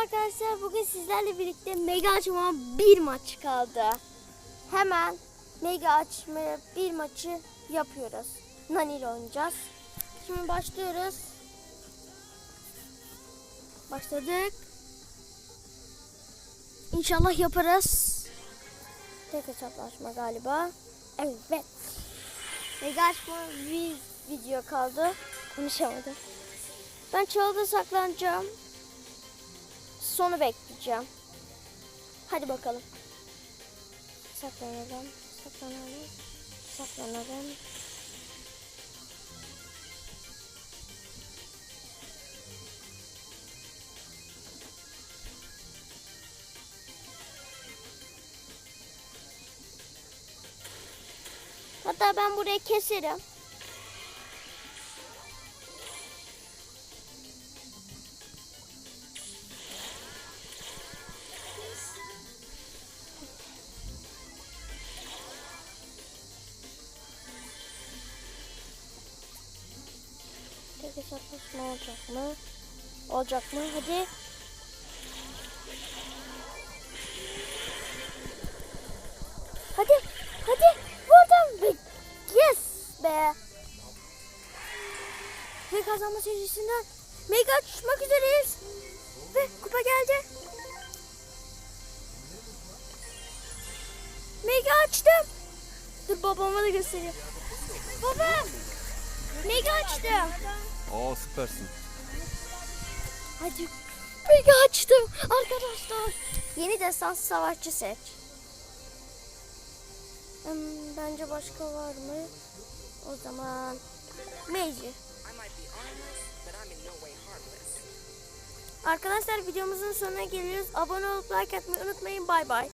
arkadaşlar. Bugün sizlerle birlikte mega açma bir maç kaldı. Hemen mega açma bir maçı yapıyoruz. Nani ile oynayacağız. Şimdi başlıyoruz. Başladık. İnşallah yaparız. Tek hesaplaşma galiba. Evet. Mega açma bir video kaldı. Konuşamadım. Ben çalıda saklanacağım. Sonu bekleyeceğim. Hadi bakalım. Saklanalım. Saklanalım. Saklanalım. Hatta ben burayı keserim. Tek hesaplaşma olacak mı? Olacak mı? Hadi. Hadi. Hadi. Vurdum. Yes be. Ve kazanma serisinden mega açmak üzereyiz. Ve kupa geldi. Mega açtım. Dur babama da göstereyim. Babam. Mega açtım. Aa süpersin. Hadi mega açtım arkadaşlar. Yeni destansı savaşçı seç. Hmm, bence başka var mı? O zaman Meiji. Arkadaşlar videomuzun sonuna geliyoruz. Abone olup like atmayı unutmayın. Bay bay.